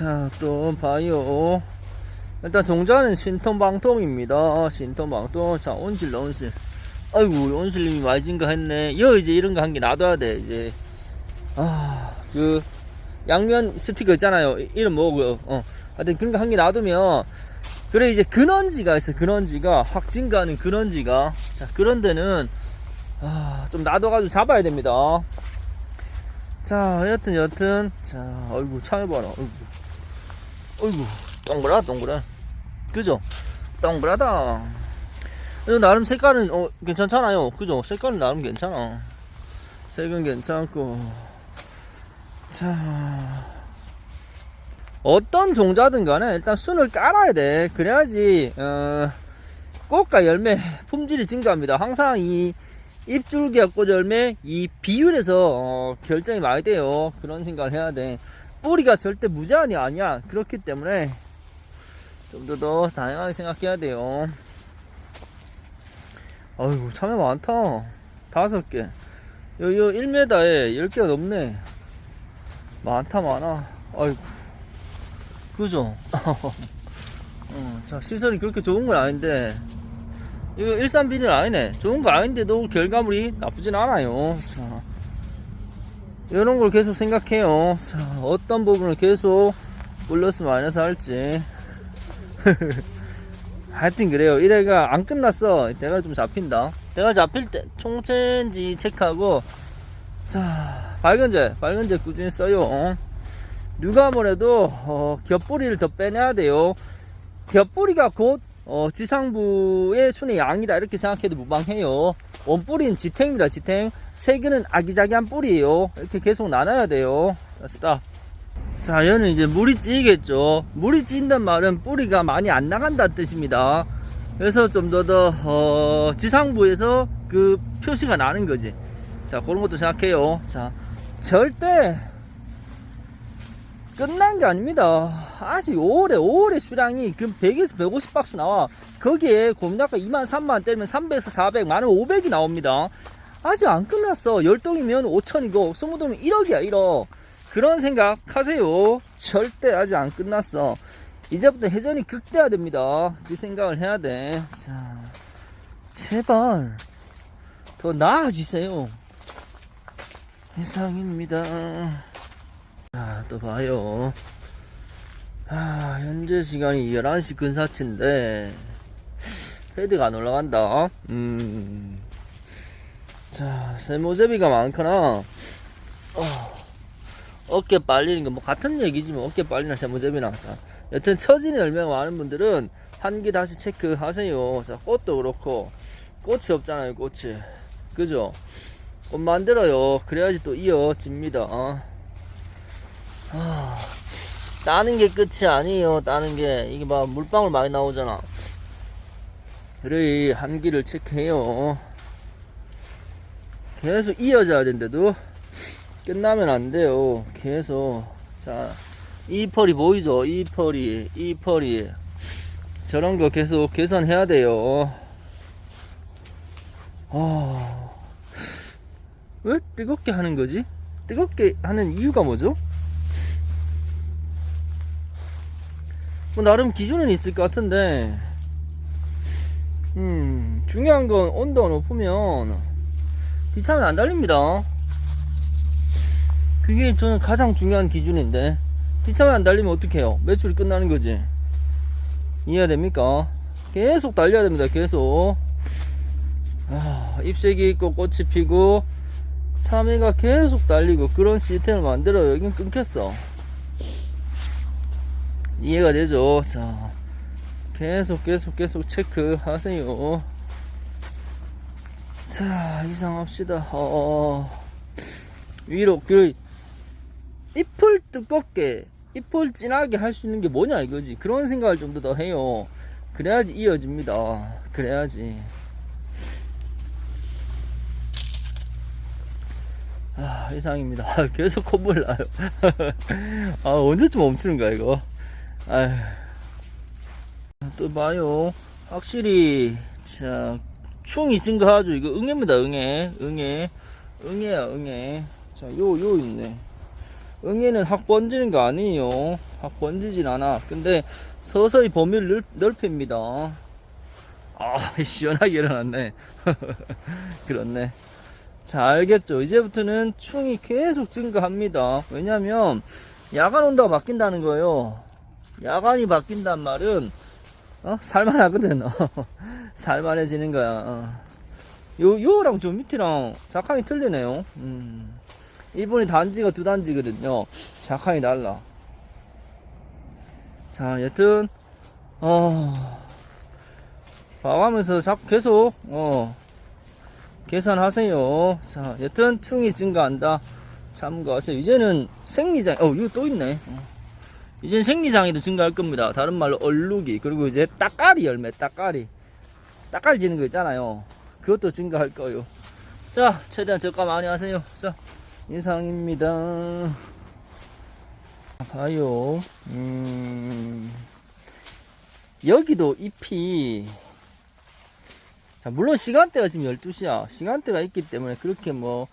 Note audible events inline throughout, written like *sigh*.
자, 또 봐요. 일단 종자는 신통방통입니다. 신통방통. 자, 온실, 온실. 아이고, 온실님이 많이 증가했네. 여 이제 이런 거 한 개 놔둬야 돼, 이제. 아, 그, 양면 스티커 있잖아요. 이- 이름 뭐고요? 어. 하여튼 그런 거 한 개 놔두면, 그래, 이제 근원지가 있어, 근원지가. 확 증가하는 근원지가. 자, 그런 데는, 아, 좀 놔둬가지고 잡아야 됩니다. 자, 여튼, 여튼. 자, 어이구, 참여봐라. 어이구. 어이구, 동그라, 동그라. 그죠? 동그라다. 나름 색깔은, 어, 괜찮잖아요. 그죠? 색깔은 나름 괜찮아. 색은 괜찮고. 자. 어떤 종자든 간에 일단 순을 깔아야 돼. 그래야지, 어, 꽃과 열매 품질이 증가합니다. 항상 이 잎줄기와 꽃 열매 이 비율에서 어, 결정이 많이 돼요. 그런 생각을 해야 돼. 뿌리가 절대 무제한이 아니야. 그렇기 때문에 좀 더 더 다양하게 생각해야 돼요. 아이고 참외 많다. 다섯 개. 요, 요 1m에 10개가 넘네. 많다 많아. 아이고. 그죠? *laughs* 어, 자 시설이 그렇게 좋은 건 아닌데 이거 일산 비닐 아니네. 좋은 거 아닌데도 결과물이 나쁘진 않아요. 자, 이런 걸 계속 생각해요. 자, 어떤 부분을 계속 플러스 마이너스 할지. *laughs* 하여튼 그래요. 이래가 안 끝났어. 대가 좀 잡힌다. 대가 잡힐 때 총체인지 체크하고 자, 밝은제, 밝은제 꾸준히 써요. 어? 누가 뭐래도 어, 겹뿌리를 더 빼내야 돼요. 겹뿌리가 곧 어, 지상부의 순의 양이다 이렇게 생각해도 무방해요. 원뿌리는 지탱입니다. 지탱. 세균은 아기자기한 뿌리예요. 이렇게 계속 나눠야 돼요. 자, 스탑. 자, 얘는 이제 물이 찌겠죠. 물이 찐단 말은 뿌리가 많이 안 나간다는 뜻입니다. 그래서 좀 더 더 어, 지상부에서 그 표시가 나는 거지. 자, 그런 것도 생각해요. 자, 절대 끝난 게 아닙니다. 아직 5월에 5월에 수량이 그 100에서 150박스 나와. 거기에 곰닭가 2만 3만 때리면 300에서 400, 많은 500이 나옵니다. 아직 안 끝났어. 열동이면 5천이고 20동이면 1억이야 1억. 그런 생각 하세요. 절대 아직 안 끝났어. 이제부터 회전이 극대화됩니다. 그 생각을 해야 돼. 자, 제발 더 나아지세요. 이상입니다. 자, 또 봐요. 아, 현재 시간이 11시 근사치인데, 헤드가 안 올라간다. 음. 자, 세모제비가 많거나, 어, 어깨 빨리는 거, 뭐, 같은 얘기지, 뭐, 어깨 빨리나 세모제비나. 자, 여튼, 처진이 열매가 많은 분들은, 한기 다시 체크하세요. 자, 꽃도 그렇고, 꽃이 없잖아요, 꽃이. 그죠? 꽃 만들어요. 그래야지 또 이어집니다. 어. 아, 따는 게 끝이 아니에요. 따는 게 이게 막 물방울 많이 나오잖아. 그래 한기를 체크해요. 계속 이어져야 된대도 끝나면 안 돼요. 계속 자, 이 펄이 보이죠? 이 펄이 이 펄이 저런 거 계속 개선해야 돼요. 아, 왜 뜨겁게 하는 거지? 뜨겁게 하는 이유가 뭐죠? 뭐 나름 기준은 있을 것 같은데. 음 중요한 건 온도가 높으면 뒤차면 안 달립니다. 그게 저는 가장 중요한 기준인데 뒤차면 안 달리면 어떡해요? 매출이 끝나는 거지. 이해됩니까? 계속 달려야 됩니다 계속. 아, 잎색이 있고 꽃이 피고 참외가 계속 달리고 그런 시스템을 만들어요. 여긴 끊겼어 이해가 되죠? 자, 계속 계속 계속 체크하세요. 자, 이상합시다. 어, 위로 그 잎을 두껍게, 잎을 진하게 할 수 있는 게 뭐냐 이거지. 그런 생각을 좀 더 해요. 그래야지 이어집니다. 그래야지. 아, 이상입니다. *laughs* 계속 콧물 나요. *laughs* 아, 언제쯤 멈추는 거야, 이거? 아휴. 또 봐요. 확실히, 자, 충이 증가하죠. 이거 응애입니다, 응애. 응애. 응애야, 응애. 자, 요, 요 있네. 응애는 확 번지는 거 아니에요. 확 번지진 않아. 근데 서서히 범위를 넓, 넓힙니다. 아, *laughs* 시원하게 일어났네. *laughs* 그렇네. 자, 알겠죠. 이제부터는 충이 계속 증가합니다. 왜냐면, 야간 온도가 바뀐다는 거예요. 야간이 바뀐단 말은, 어? 살만하거든. *laughs* 어. 살만해지는 거야. 어. 요, 요랑 저 밑이랑 작황이 틀리네요. 음. 이번에 단지가 두 단지거든요. 작황이 달라. 자, 여튼, 어, 봐가면서 계속, 어, 계산하세요. 자, 여튼 충이 증가한다. 참고하세요. 이제는 생리장, 어, 이거 또 있네. 어. 이제는 생리장애도 증가할 겁니다. 다른 말로 얼룩이. 그리고 이제 따까리 열매, 따까리. 따까리 지는 거 있잖아요. 그것도 증가할 거예요. 자, 최대한 저가 많이 하세요. 자, 이상입니다. 봐요. 음, 여기도 잎이 자, 물론 시간대가 지금 12시야. 시간대가 있기 때문에 그렇게 뭐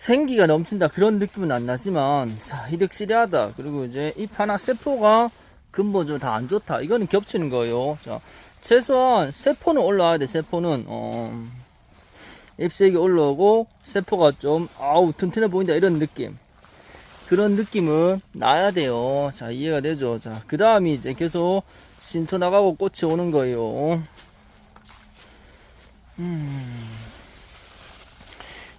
생기가 넘친다 그런 느낌은 안 나지만 자, 이득실하다. 그리고 이제 잎 하나 세포가 근본적으로 다 안 좋다. 이거는 겹치는 거예요. 자, 최소한 세포는 올라와야 돼. 세포는 어, 잎색이 올라오고 세포가 좀 아우 튼튼해 보인다 이런 느낌. 그런 느낌은 나야 돼요. 자, 이해가 되죠? 자, 그 다음이 이제 계속 신토 나가고 꽃이 오는 거예요. 음.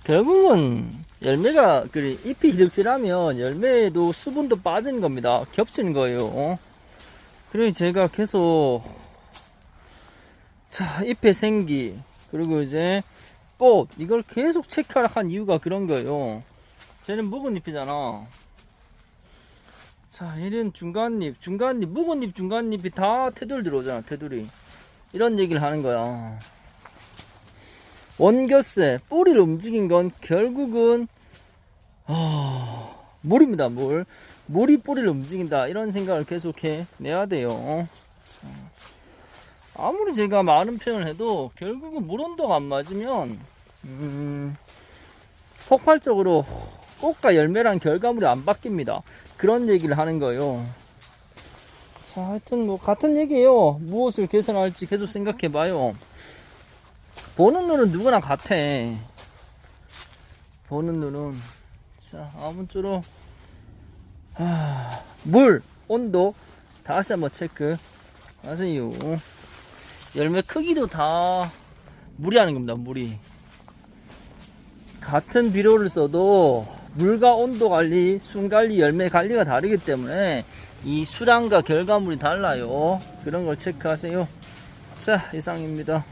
결국은 열매가 그 잎이 희득질하면 열매에도 수분도 빠지는 겁니다. 겹치는 거예요. 그래서 제가 계속 자 잎의 생기 그리고 이제 꽃 이걸 계속 체크하라 한 이유가 그런 거예요. 쟤는 묵은 잎이잖아. 자, 얘는 중간잎, 중간잎, 묵은 잎, 중간잎이 다 테두리 들어오잖아, 테두리. 이런 얘기를 하는 거야. 원겨세, 뿌리를 움직인 건 결국은, 아, 물입니다, 물. 물이 뿌리를 움직인다. 이런 생각을 계속해 내야 돼요. 자, 아무리 제가 많은 표현을 해도 결국은 물 온도가 안 맞으면, 음, 폭발적으로 꽃과 열매랑 결과물이 안 바뀝니다. 그런 얘기를 하는 거예요. 자, 하여튼 뭐 같은 얘기예요. 무엇을 개선할지 계속 생각해 봐요. 보는 눈은 누구나 같아. 보는 눈은 자, 아무쪼록 아, 물, 온도 다시 한번 체크 하세요. 열매 크기도 다 무리하는 겁니다. 무리. 같은 비료를 써도 물과 온도 관리, 순 관리, 열매 관리가 다르기 때문에 이 수량과 결과물이 달라요. 그런 걸 체크하세요. 자, 이상입니다.